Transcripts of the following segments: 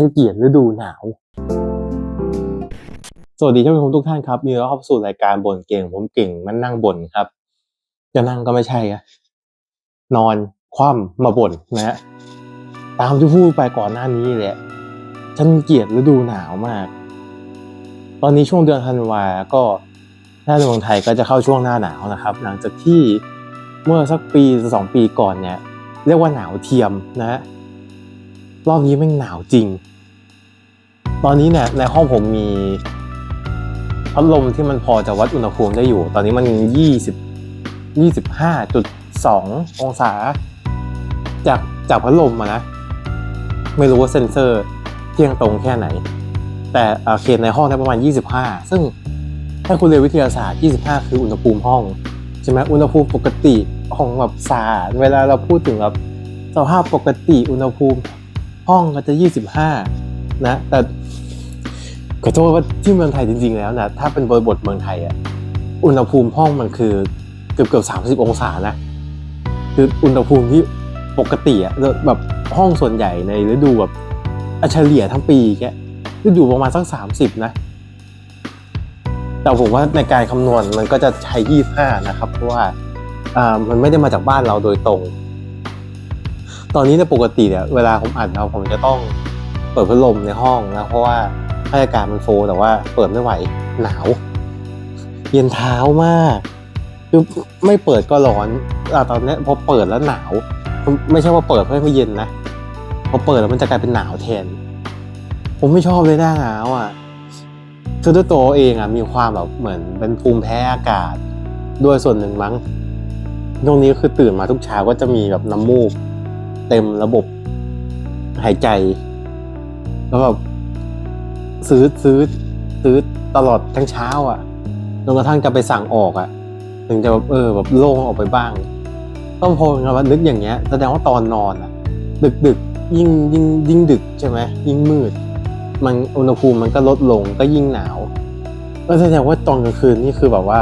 ฉันเกลียดฤดูหนาว สวัสดีท่านผู้ชมทุกท่านครับ มีเราเข้าสู่รายการบ่นเก่ง ผมเก่งมันนั่งบ่นครับ จะนั่งก็ไม่ใช่อะนอนคว่ำมาบ่นนะฮะตามที่พูดไปก่อนหน้านี้แหละ ฉันเกลียดฤดูหนาวมาก ตอนนี้ช่วงเดือนธันวาก็ถ้าในเมืองไทยก็จะเข้าช่วงหน้าหนาวนะครับ หลังจากที่เมื่อสักปีสองปีก่อนเนี่ย เรียกว่าหนาวเทียมนะฮะ รอบนี้แม่งหนาวจริง ตอนนี้เนี่ยในห้องผมมีพัดลมที่มันพอจะวัดอุณหภูมิได้อยู่ ตอนนี้มันยี่สิบยี่สิบห้าจุดสององศา จากจากพัดลมมานะ ไม่รู้ว่าเซ็นเซอร์เที่ยงตรงแค่ไหน แต่โอเคในห้องเนี่ยประมาณ 25 ซึ่งถ้าคุณเรียนวิทยาศาสตร์ 25 คืออุณหภูมิห้องใช่ไหมอุณหภูมิปกติของแบบศาสตร์เวลาเราพูดถึงแบบสภาพปกติอุณหภูมิ ห้องก็จะ 25 นะ แต่ขอโทษว่าที่เมืองไทยจริง ๆ แล้วนะ ถ้าเป็นบริบทเมืองไทยอะอุณหภูมิห้องมันคือเกือบเกือบ30องศานะ คืออุณหภูมิที่ปกติอะแบบห้องส่วนใหญ่ในฤดูแบบเฉลี่ยทั้งปีแกก็อยู่ประมาณสัก30นะ แต่ผมว่าในการคำนวณมันก็จะใช้25นะครับ เพราะว่าอ่ามันไม่ได้มาจากบ้านเราโดยตรง ตอนนี้ในยปกติเนี่ยเวลาผมอ่านเราผมจะต้องเปิดพัดลมในห้องนะเพราะว่าให้อากาศมันโฟแต่ว่าเปิดไม่ไหวหนาว เย็นเท้ามากคือไม่เปิดก็ร้อนอตอนนี้พอเปิดแล้วหนาว ไม่ใช่ว่าเปิดเพื่อให้เย็นนะพอเปิดแล้วมันจะกลายเป็นหนาวแทน ผมไม่ชอบเลยหน้าหนาวอะคือด้วยตัวเองอะมีความแบบเหมือนเป็นภูมิแพ้อากาศด้วยส่วนหนึ่งมั้งตรงนี้คือตื่นมาทุกเช้าก็จะมีแบบน้ำมูก เต็มระบบหายใจ แล้วแบบซื้อซื้อซื้อตลอดทั้งเช้าอะจนกระทั่งจะไปสั่งออกอะ ถึงจะแบบเออแบบโล่งออกไปบ้าง ต้องพอกันว่านึกอย่างเงี้ยแสดงว่าตอนนอนอะ ดึกดึกยิ่งยิ่งยิ่งดึกใช่ไหมยิ่งมืด มันอุณหภูมิมันก็ลดลงก็ยิ่งหนาวก็แสดงว่าตอนกลางคืนนี่คือแบบว่า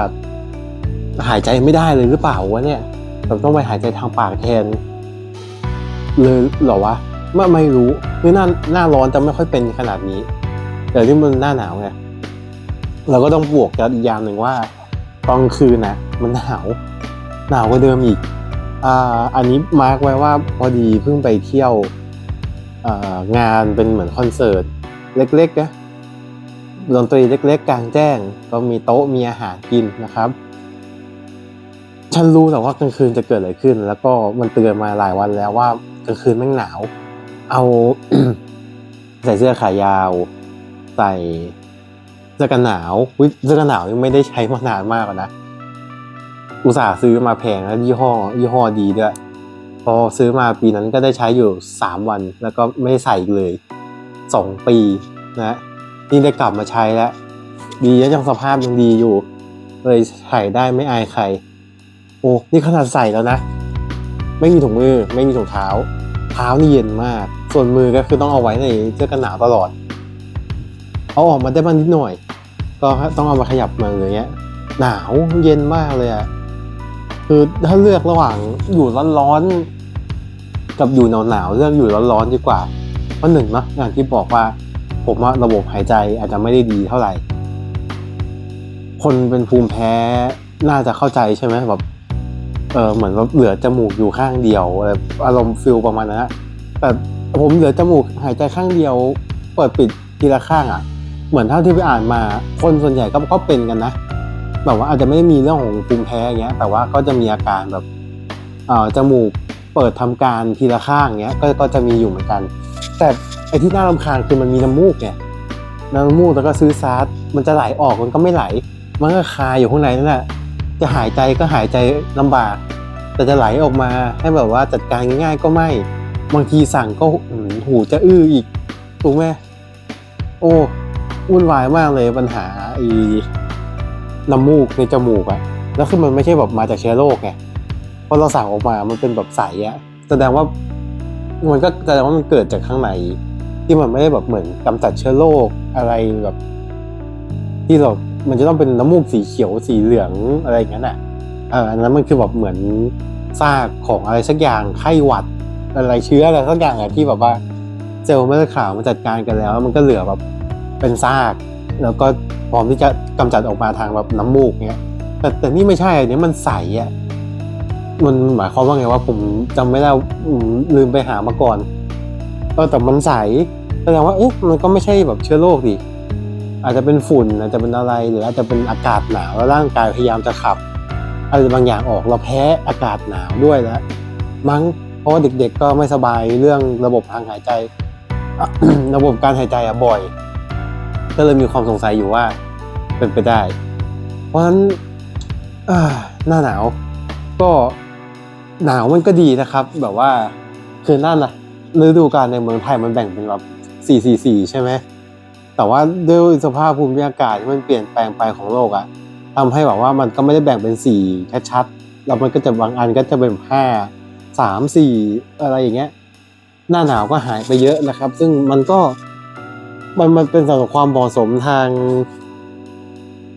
หายใจไม่ได้เลยหรือเปล่าวะเนี่ยแบบต้องไปหายใจทางปากแทน เลยเหรอวะไม่ไม่รู้คือหน้าหน้าร้อนจะไม่ค่อยเป็นขนาดนี้ แต่ที่มันหน้าหนาวไงเราก็ต้องบวกกับอีกอย่างหนึ่งว่าตอนกลางคืนนะมันหนาวหนาวกว่าเดิมอีกอ่าอันนี้มาร์กไว้ว่าพอดีเพิ่งไปเที่ยวงานเป็นเหมือนคอนเสิร์ตเล็กๆนะดนตรีเล็กๆ กลางแจ้ง ก็มีโต๊ะมีอาหารกินนะครับ ฉันรู้แต่ว่ากลางคืนจะเกิดอะไรขึ้น แล้วก็มันเตือนมาหลายวันแล้วว่า กลางคืนแม่งหนาว เอาใส่เสื้อขายาว ใส่เสื้อกันหนาวอุ๊ยเสื้อกันหนาวยังไม่ได้ใช้มานานมากนะอุตส่าห์ซื้อมาแพงแล้วยี่ห้อยี่ห้อดีด้วยพอซื้อมาปีนั้นก็ได้ใช้อยู่สามวัน แล้วก็ไม่ใส่อีกเลยสองปีนะนี่ได้กลับมาใช้แล้ว ดียังสภาพยังดีอยู่ เลยใส่ได้ไม่อายใคร โอ้นี่ขนาดใส่แล้วนะ ไม่มีถุงมือ ไม่มีถุงเท้า เท้านี่เย็นมาก ส่วนมือก็คือต้องเอาไว้ในเสื้อกันหนาวตลอด เอาออกมาได้บ้างนิดหน่อย ก็ต้องเอามาขยับมืออย่างเงี้ย หนาวเย็นมากเลยอะคือถ้าเลือกระหว่างอยู่ร้อนๆกับอยู่หนาวๆเลือกอยู่ร้อนๆดีกว่า เพราะหนึ่งเนาะอย่างที่บอกว่า ผมว่าระบบหายใจอาจจะไม่ได้ดีเท่าไหร่ คนเป็นภูมิแพ้น่าจะเข้าใจใช่ไหมแบบ เออเหมือนว่าเหลือจมูกอยู่ข้างเดียวอะไรอารมณ์ฟิลประมาณนั้นอะแต่ผมเหลือจมูกหายใจข้างเดียว เปิดปิดทีละข้างอะเหมือนเท่าที่ไปอ่านมาคนส่วนใหญ่ก็ก็เป็นกันนะแบบว่าอาจจะไม่ได้มีเรื่องของภูมิแพ้อย่างเงี้ย แต่ว่าก็จะมีอาการแบบเออจมูกเปิดทำการทีละข้างเงี้ยก็ก็จะมีอยู่เหมือนกัน แต่ไอ้ที่น่ารำคาญคือมันมีน้ำมูกไงน้ำมูกแล้วก็ซื้อซาร์มันจะไหลออกมันก็ไม่ไหล มันก็คาอยู่ข้างในนั่นแหละ จะหายใจก็หายใจลำบาก แต่จะไหลออกมาให้แบบว่าจัดการง่ายๆก็ไม่ บางทีสั่งก็หูจะอื้ออีกถูกไหมโอ้วุ่นวายมากเลยปัญหาไอ้น้ำมูกในจมูกอะแล้วคือมันไม่ใช่แบบมาจากเชื้อโรคไงพอเราสั่งออกมามันเป็นแบบใสอะแสดงว่ามันก็แสดงว่ามันเกิดจากข้างในที่มันไม่ได้แบบเหมือนกำจัดเชื้อโรคอะไรแบบ ที่เรา มันจะต้องเป็นน้ำมูกสีเขียวสีเหลืองอะไรอย่างนั้นอะเอออันนั้นมันคือแบบเหมือนซากของอะไรสักอย่างไข้หวัดอะไรเชื้ออะไรสักอย่างอะที่แบบว่าเซลล์เม็ดเลือดขาวมาจัดการกันแล้ว มันก็เหลือแบบเป็นซาก แล้วก็พร้อมที่จะกำจัดออกมาทางแบบน้ำมูกเงี้ย แต่แต่นี่ไม่ใช่อันนี้มันใสอะมันหมายความว่าไงว่าผมจำไม่ได้ลืมไปหามาก่อนเออแต่มันใสแสดงว่าเอ๊ะมันก็ไม่ใช่แบบเชื้อโรคดิ อาจจะเป็นฝุ่นอาจจะเป็นอะไรหรืออาจจะเป็นอากาศหนาวแล้วร่างกายพยายามจะขับอะไรบางอย่างออกเราแพ้อากาศหนาวด้วยแล้วมั้งเพราะว่าเด็กๆก็ไม่สบายเรื่องระบบทางหายใจ ระบบการหายใจอะบ่อย ก็เลยมีความสงสัยอยู่ว่าเป็นไปได้ เพราะฉะนั้นหน้าหนาวก็หนาวมันก็ดีนะครับ แบบว่าคือนั่นนะฤดูกาลในเมืองไทยมันแบ่งเป็นแบบสี่สี่สี่ใช่ไหม แต่ว่าด้วยสภาพภูมิอากาศที่มันเปลี่ยนแปลงไปของโลกอะทำให้แบบว่ามันก็ไม่ได้แบ่งเป็นสี่ชัดๆแล้วมันก็จะบางอันก็จะเป็นห้าสามสี่อะไรอย่างเงี้ย หน้าหนาวก็หายไปเยอะนะครับ ซึ่งมันก็มันมันเป็นสำหรับความเหมาะสมทาง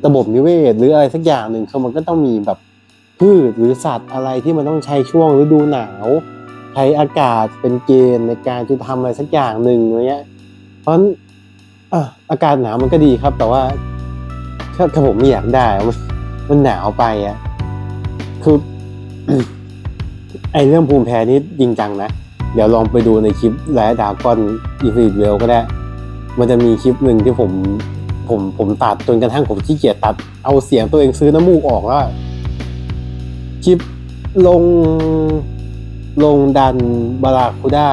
ระบบนิเวศ หรืออะไรสักอย่างหนึ่งคือมันก็ต้องมีแบบพืชหรือสัตว์อะไรที่มันต้องใช้ช่วงฤดูหนาวใช้อากาศเป็นเกณฑ์ในการที่ทำอะไรสักอย่างหนึ่งอะไรเงี้ย เพราะ ฉะนั้นอะอากาศหนาวมันก็ดีครับ แต่ว่าถ้าถ้าผมไม่อยากได้มันมันหนาวไปอะคือ ไอเรื่องภูมิแพ้นี่จริงจังนะ เดี๋ยวลองไปดูในคลิปไลท์ดากอนอินฟินิตเวลก็ได้ มันจะมีคลิปหนึ่งที่ผมผมผมตัดจนกระทั่งผมขี้เกียจตัดเอาเสียงตัวเองซื้อน้ำมูกออกแล้วคลิปลงลงดันบาราคูด้า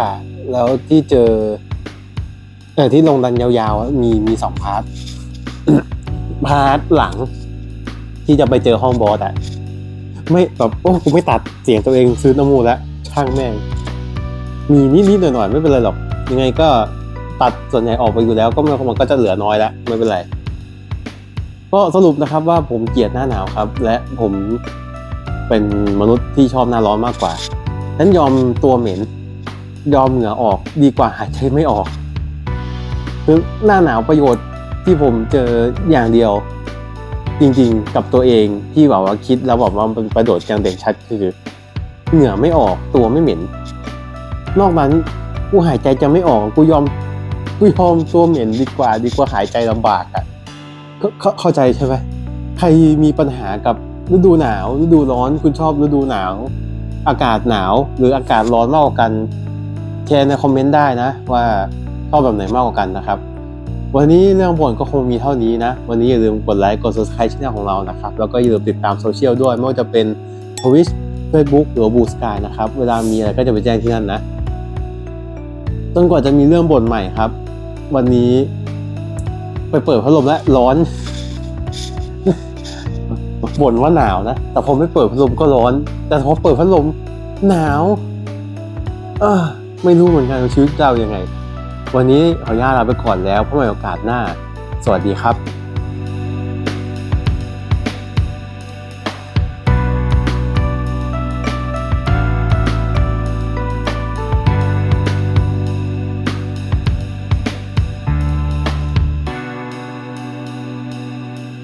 แล้วที่เจอ เออที่ลงดันยาวๆ มีมีสองพาร์ท พาร์ทหลัง ที่จะไปเจอห้องบอสอะไม่แบบโอ้กูไม่ตัดเสียงตัวเองซื้อน้ำมูแล้วช่างแม่ง มีนิดๆหน่อยๆไม่เป็นไรหรอก ยังไงก็ตัดส่วนใหญ่ออกไปอยู่แล้วก็มันมันก็จะเหลือน้อยแล้วไม่เป็นไร ก็สรุปนะครับว่าผมเกลียดหน้าหนาวครับ และผมเป็นมนุษย์ที่ชอบหน้าร้อนมากกว่าฉนั้นยอมตัวเหม็น ยอมเหงื่อออกดีกว่าหายใจไม่ออก คือหน้าหนาวประโยชน์ที่ผมเจออย่างเดียว จริงๆ กับตัวเองที่แบบว่าคิดแล้วบอกว่ามันประโยชน์อย่างเด่นชัดคือ เหงื่อไม่ออกตัวไม่เหม็น นอกนั้นกูหายใจจะไม่ออกกูยอมกูยอมตัวเหม็นดีกว่า ดีกว่าหายใจลำบากอะ่ะเข้าเข้าใจใช่ไหมใครมีปัญหากับฤดูหนาวฤดูร้อนคุณชอบฤดูหนาว อากาศหนาวหรืออากาศร้อนมากกว่ากันแชร์ในคอมเมนต์ได้นะว่า อบแบบไหนมากกว่ากันนะครับ วันนี้เรื่องบ่นก็คงมีเท่านี้นะ วันนี้อย่าลืมกดไลค์กด subscribe ช่องของเรานะครับ แล้วก็อย่าลืมติดตามโซเชียลด้วย ไม่ว่าจะเป็น Twitch Facebook หรือบูสกายนะครับ เวลามีอะไรก็จะไปแจ้งที่นั่นนะจนกว่าจะมีเรื่องบ่นใหม่ครับ วันนี้ไปเปิดพัดลมแล้วร้อนบ่นว่าหนาวนะ แต่พอไม่เปิดพัดลมก็ร้อน แต่พอเปิดพัดลมหนาว เออไม่รู้เหมือนกันว่าชีวิตเรายังไง วันนี้ขออนุญาตลาไปก่อนแล้วพบกันใหม่โอกาสหน้า สวัสดีครับ